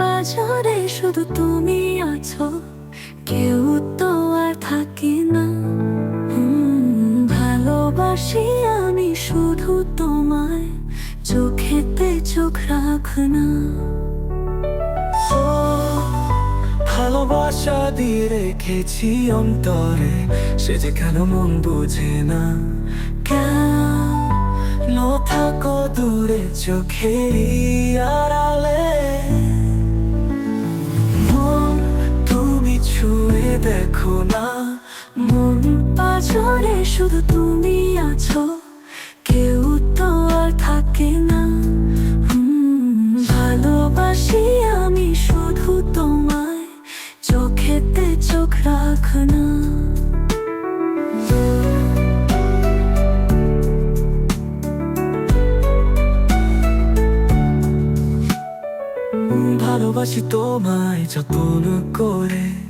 বাজারে শুধু তুমি আছো, কেউ তো আর থাকি না। ভালোবাসি আমি শুধু তোমায়, চোখেতে চোখ রাখ না ভালোবাসা দিয়ে রেখেছি অন্তরে, সে যে কেন মন বুঝে না। কেন থাকো দূরে চোখের আড়ালে? দেখো না। মন পাজরে শুধু তুমি আছো। কেউ তো আর থাকে না। ভালোবাসি আমি শুধু তোমায়। চোখেতে চোখ রাখ না। ভালোবাসি তোমায় যতন করে।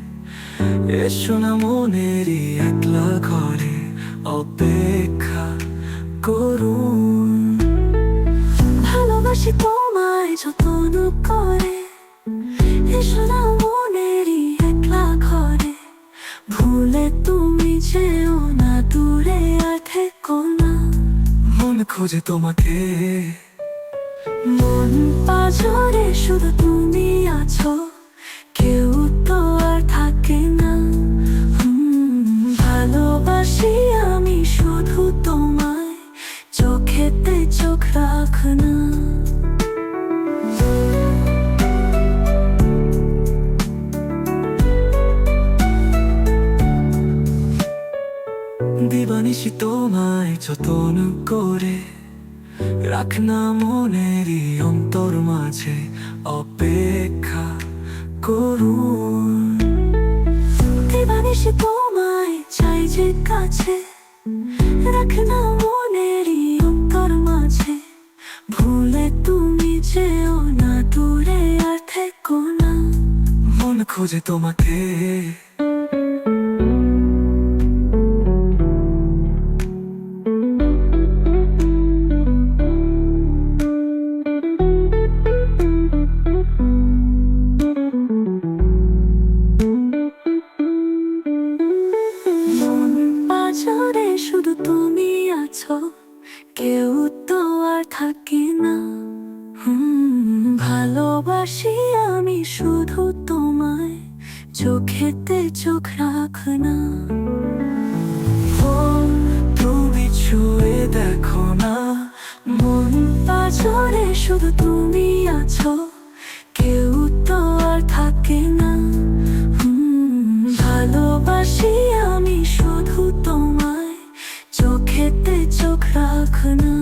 এসো না মনেরই একলা ঘরে অপেক্ষা করুন। ভালোবাসি তোমায় যতন করে। এসো না মনেরই একলা ঘরে। ভুলে তুমি যেও না দূরে আর থেকো না। মন খোঁজে তোমাকে। মন পাজরে শুধু তুমি আছো। দিবানিসি তোমায় যতন করে রাখ না মনেরই অন্তর মাঝে অপেক্ষা করুন দিবানিসি তোমায় চাই যে কাছে রাখ না মনেরই অন্তর মাঝে ভুলে তুমি যেও না দূরে আর থেকো না মন খোঁজে তোমাকে কেউ তো আর থাকে না। ভালোবাসি আমি শুধু তোমায়, চোখেতে চোখ রাখ না। তুমি ছুঁয়ে দেখো না, মন পাজরে শুধু তুমি আছো।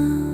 now.